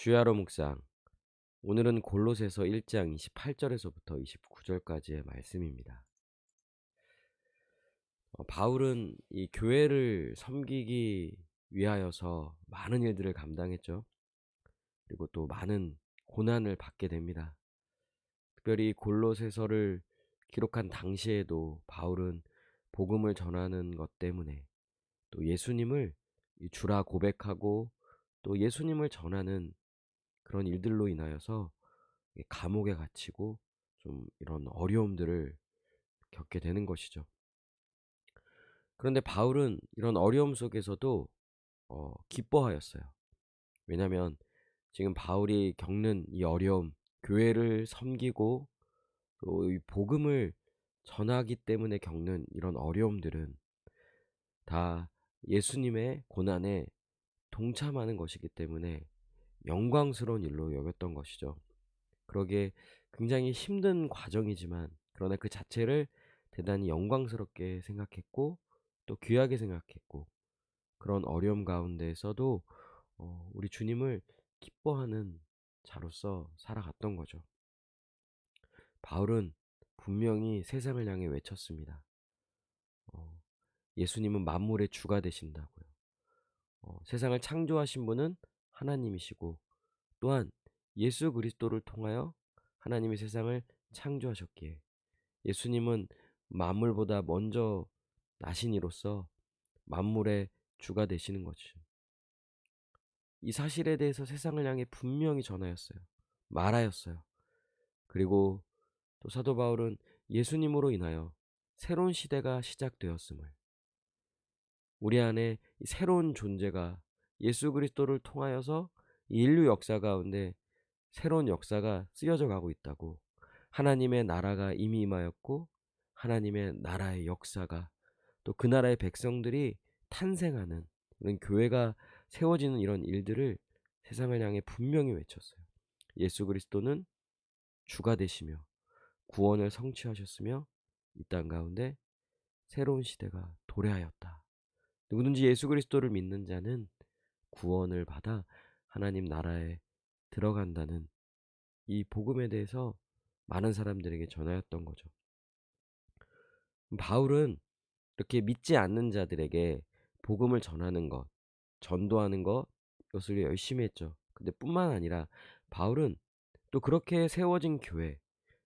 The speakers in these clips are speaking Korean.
주야로 묵상. 오늘은 골로새서 1장 28절에서부터 29절까지의 말씀입니다. 어, 바울은 이 교회를 섬기기 위하여서 많은 일들을 감당했죠. 그리고 또 많은 고난을 받게 됩니다. 특별히 골로새서를 기록한 당시에도 바울은 복음을 전하는 것 때문에 또 예수님을 주라 고백하고 또 예수님을 전하는 그런 일들로 인하여서 감옥에 갇히고 좀 이런 어려움들을 겪게 되는 것이죠. 그런데 바울은 이런 어려움 속에서도 어, 기뻐하였어요. 왜냐하면 지금 바울이 겪는 이 어려움, 교회를 섬기고 또 이 복음을 전하기 때문에 겪는 이런 어려움들은 다 예수님의 고난에 동참하는 것이기 때문에 영광스러운 일로 여겼던 것이죠. 그러기에 굉장히 힘든 과정이지만 그러나 그 자체를 대단히 영광스럽게 생각했고 또 귀하게 생각했고 그런 어려움 가운데에서도 어, 우리 주님을 기뻐하는 자로서 살아갔던 거죠. 바울은 분명히 세상을 향해 외쳤습니다. 어, 예수님은 만물의 주가 되신다고요. 어, 세상을 창조하신 분은 하나님이시고 또한 예수 그리스도를 통하여 하나님의 세상을 창조하셨기에 예수님은 만물보다 먼저 나신 이로서 만물의 주가 되시는 거죠. 이 사실에 대해서 세상을 향해 분명히 전하였어요. 말하였어요. 그리고 또 사도 바울은 예수님으로 인하여 새로운 시대가 시작되었음을 우리 안에 새로운 존재가 예수 그리스도를 통하여서 인류 역사 가운데 새로운 역사가 쓰여져 가고 있다고 하나님의 나라가 이미 임하였고 하나님의 나라의 역사가 또 그 나라의 백성들이 탄생하는 이런 교회가 세워지는 이런 일들을 세상을 향해 분명히 외쳤어요. 예수 그리스도는 주가 되시며 구원을 성취하셨으며 이 땅 가운데 새로운 시대가 도래하였다. 누구든지 예수 그리스도를 믿는 자는 구원을 받아 하나님 나라에 들어간다는 이 복음에 대해서 많은 사람들에게 전하였던 거죠. 바울은 이렇게 믿지 않는 자들에게 복음을 전하는 것, 전도하는 것, 이것을 열심히 했죠. 근데 뿐만 아니라 바울은 또 그렇게 세워진 교회,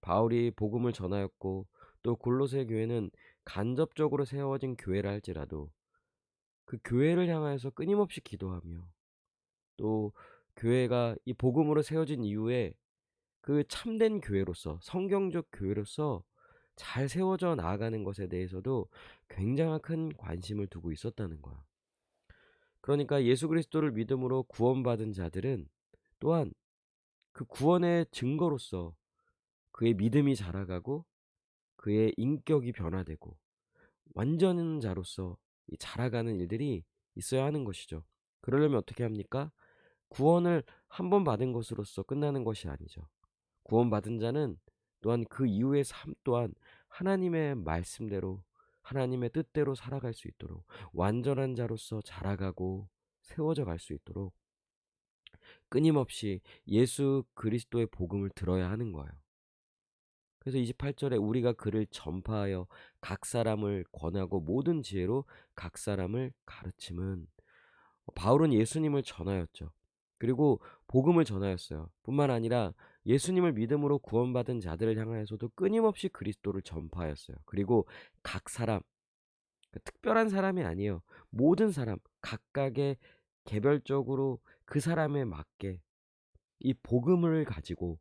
바울이 복음을 전하였고 또 골로새 교회는 간접적으로 세워진 교회라 할지라도 그 교회를 향하여서 끊임없이 기도하며 또 교회가 이 복음으로 세워진 이후에 그 참된 교회로서 성경적 교회로서 잘 세워져 나아가는 것에 대해서도 굉장한 큰 관심을 두고 있었다는 거야. 그러니까 예수 그리스도를 믿음으로 구원받은 자들은 또한 그 구원의 증거로서 그의 믿음이 자라가고 그의 인격이 변화되고 완전한 자로서 자라가는 일들이 있어야 하는 것이죠. 그러려면 어떻게 합니까? 구원을 한 번 받은 것으로서 끝나는 것이 아니죠. 구원받은 자는 또한 그 이후의 삶 또한 하나님의 말씀대로 하나님의 뜻대로 살아갈 수 있도록 완전한 자로서 자라가고 세워져 갈 수 있도록 끊임없이 예수 그리스도의 복음을 들어야 하는 거예요. 그래서 28절에 우리가 그를 전파하여 각 사람을 권하고 모든 지혜로 각 사람을 가르침은 바울은 예수님을 전하였죠. 그리고 복음을 전하였어요. 뿐만 아니라 예수님을 믿음으로 구원받은 자들을 향하여서도 끊임없이 그리스도를 전파하였어요. 그리고 각 사람, 그 특별한 사람이 아니에요. 모든 사람, 각각의 개별적으로 그 사람에 맞게 이 복음을 가지고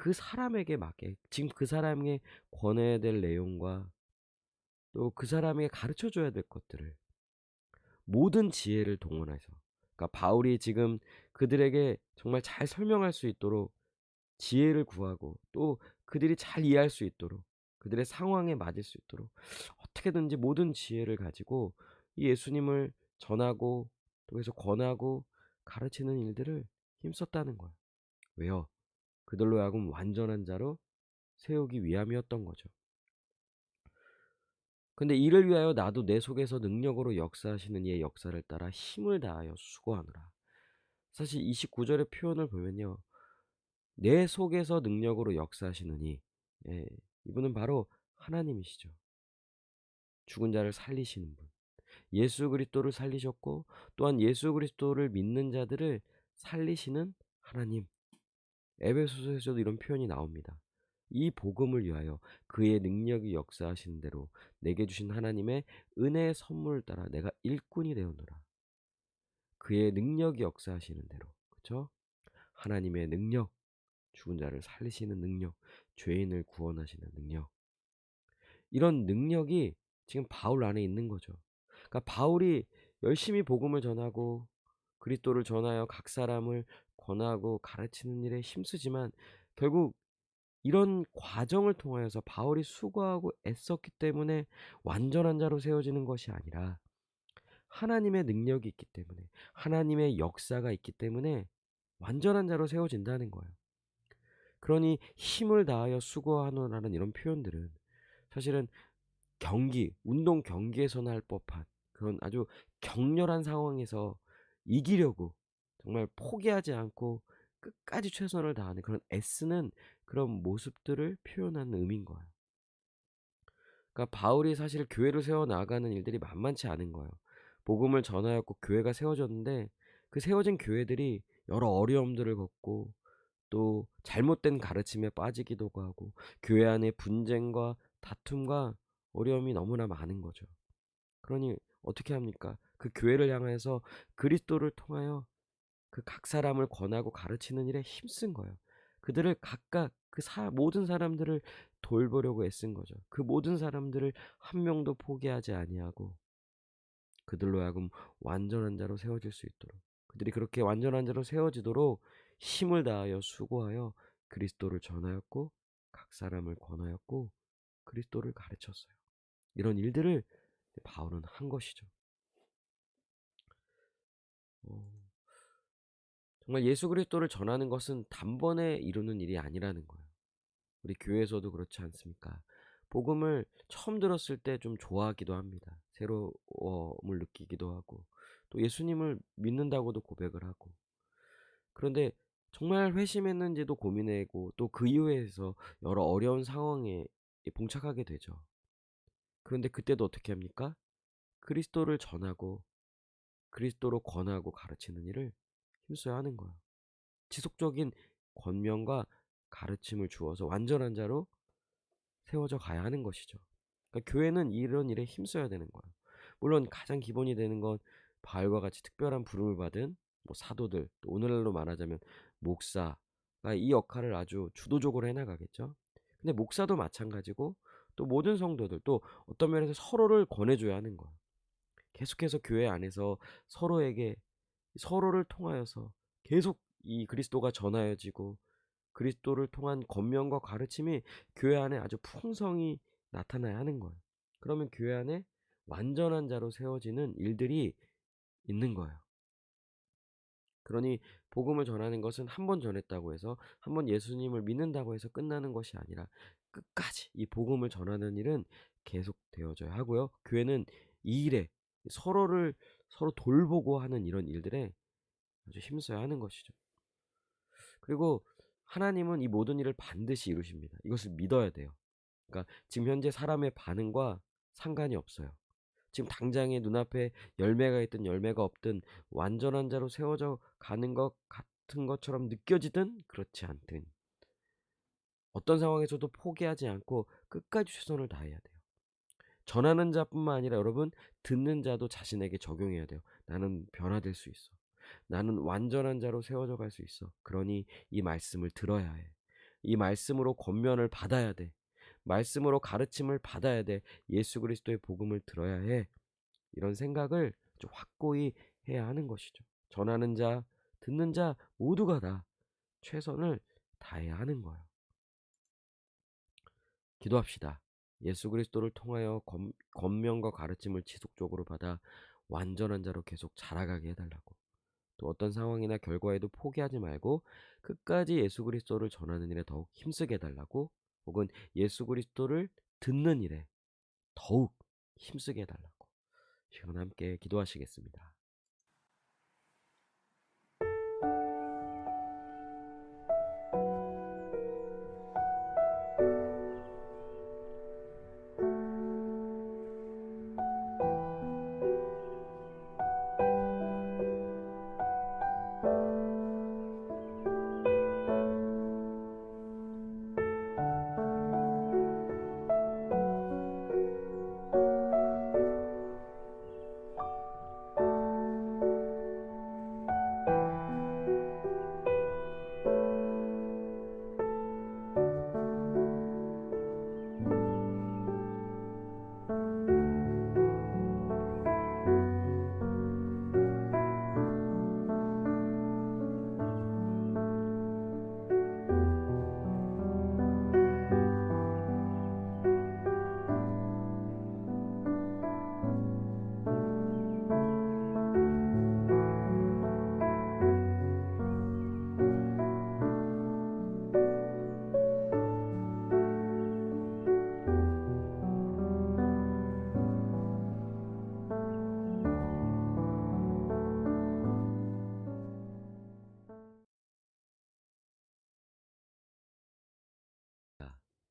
그 사람에게 맞게 지금 그 사람에게 권해야 될 내용과 또 그 사람에게 가르쳐 줘야 될 것들을 모든 지혜를 동원해서 그러니까 바울이 지금 그들에게 정말 잘 설명할 수 있도록 지혜를 구하고 또 그들이 잘 이해할 수 있도록 그들의 상황에 맞을 수 있도록 어떻게든지 모든 지혜를 가지고 예수님을 전하고 또 그래서 권하고 가르치는 일들을 힘썼다는 거예요. 왜요? 그들로 하여금 완전한 자로 세우기 위함이었던 거죠. 근데 이를 위하여 나도 내 속에서 능력으로 역사하시는 이의 역사를 따라 힘을 다하여 수고하노라. 사실 29 절의 표현을 보면요. 내 속에서 능력으로 역사하시느니 예 이분은 바로 하나님이시죠. 죽은 자를 살리시는 분. 예수 그리스도를 살리셨고 또한 예수 그리스도를 믿는 자들을 살리시는 하나님. 에베소서에서도 이런 표현이 나옵니다. 이 복음을 위하여 그의 능력이 역사하시는 대로 내게 주신 하나님의 은혜의 선물을 따라 내가 일꾼이 되었노라. 그의 능력이 역사하시는 대로. 그렇죠? 하나님의 능력, 죽은 자를 살리시는 능력, 죄인을 구원하시는 능력. 이런 능력이 지금 바울 안에 있는 거죠. 그러니까 바울이 열심히 복음을 전하고 그리스도를 전하여 각 사람을 권하고 가르치는 일에 힘쓰지만 결국 이런 과정을 통하여서 바울이 수고하고 애썼기 때문에 완전한 자로 세워지는 것이 아니라 하나님의 능력이 있기 때문에 하나님의 역사가 있기 때문에 완전한 자로 세워진다는 거예요. 그러니 힘을 다하여 수고하노라는 이런 표현들은 사실은 경기, 운동 경기에서나 할 법한 그런 아주 격렬한 상황에서 이기려고 정말 포기하지 않고 끝까지 최선을 다하는 그런 애쓰는 그런 모습들을 표현하는 의미인 거예요. 그러니까 바울이 사실 교회를 세워 나가는 일들이 만만치 않은 거예요. 복음을 전하였고 교회가 세워졌는데 그 세워진 교회들이 여러 어려움들을 겪고 또 잘못된 가르침에 빠지기도 하고 교회 안에 분쟁과 다툼과 어려움이 너무나 많은 거죠. 그러니 어떻게 합니까? 그 교회를 향해서 그리스도를 통하여 그 각 사람을 권하고 가르치는 일에 힘쓴 거예요. 그들을 각각 그 사, 모든 사람들을 돌보려고 애쓴 거죠. 그 모든 사람들을 한 명도 포기하지 아니하고 그들로 하여금 완전한 자로 세워질 수 있도록 그들이 그렇게 완전한 자로 세워지도록 힘을 다하여 수고하여 그리스도를 전하였고 각 사람을 권하였고 그리스도를 가르쳤어요. 이런 일들을 바울은 한 것이죠. 어, 정말 예수 그리스도를 전하는 것은 단번에 이루는 일이 아니라는 거예요. 우리 교회에서도 그렇지 않습니까? 복음을 처음 들었을 때 좀 좋아하기도 합니다. 새로움을 느끼기도 하고 또 예수님을 믿는다고도 고백을 하고 그런데 정말 회심했는지도 고민하고 또 그 이후에서 여러 어려운 상황에 봉착하게 되죠. 그런데 그때도 어떻게 합니까? 그리스도를 전하고 그리스도로 권하고 가르치는 일을 힘써야 하는 거예요. 지속적인 권면과 가르침을 주어서 완전한 자로 세워져 가야 하는 것이죠. 그러니까 교회는 이런 일에 힘써야 되는 거예요. 물론 가장 기본이 되는 건 바울과 같이 특별한 부름을 받은 뭐 사도들, 또 오늘날로 말하자면 목사가 이 역할을 아주 주도적으로 해나가겠죠. 근데 목사도 마찬가지고 또 모든 성도들 또 어떤 면에서 서로를 권해줘야 하는 거예요. 계속해서 교회 안에서 서로에게 서로를 통하여서 계속 이 그리스도가 전하여지고 그리스도를 통한 권면과 가르침이 교회 안에 아주 풍성히 나타나야 하는 거예요. 그러면 교회 안에 완전한 자로 세워지는 일들이 있는 거예요. 그러니 복음을 전하는 것은 한 번 전했다고 해서 한 번 예수님을 믿는다고 해서 끝나는 것이 아니라 끝까지 이 복음을 전하는 일은 계속 되어져야 하고요. 교회는 이 일에 서로를 서로 돌보고 하는 이런 일들에 아주 힘써야 하는 것이죠. 그리고 하나님은 이 모든 일을 반드시 이루십니다. 이것을 믿어야 돼요. 그러니까 지금 현재 사람의 반응과 상관이 없어요. 지금 당장에 눈앞에 열매가 있든 열매가 없든 완전한 자로 세워져 가는 것 같은 것처럼 느껴지든 그렇지 않든 어떤 상황에서도 포기하지 않고 끝까지 최선을 다해야 돼요. 전하는 자뿐만 아니라 여러분 듣는 자도 자신에게 적용해야 돼요. 나는 변화될 수 있어. 나는 완전한 자로 세워져 갈 수 있어. 그러니 이 말씀을 들어야 해. 이 말씀으로 권면을 받아야 돼. 말씀으로 가르침을 받아야 돼. 예수 그리스도의 복음을 들어야 해. 이런 생각을 좀 확고히 해야 하는 것이죠. 전하는 자, 듣는 자 모두가 다 최선을 다해야 하는 거예요. 기도합시다. 예수 그리스도를 통하여 권, 권면과 가르침을 지속적으로 받아 완전한 자로 계속 자라가게 해달라고. 또 어떤 상황이나 결과에도 포기하지 말고 끝까지 예수 그리스도를 전하는 일에 더욱 힘쓰게 해달라고 혹은 예수 그리스도를 듣는 일에 더욱 힘쓰게 해달라고 시간 함께 기도하시겠습니다.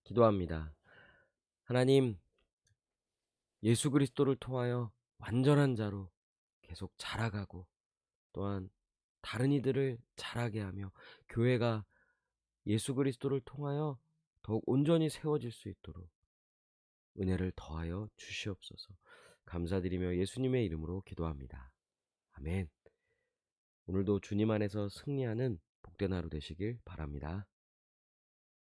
기도합니다. 하나님, 예수 그리스도를 통하여 완전한 자로 계속 자라가고 또한 다른 이들을 자라게 하며 교회가 예수 그리스도를 통하여 더욱 온전히 세워질 수 있도록 은혜를 더하여 주시옵소서. 감사드리며 예수님의 이름으로 기도합니다. 아멘. 오늘도 주님 안에서 승리하는 복된 하루 되시길 바랍니다.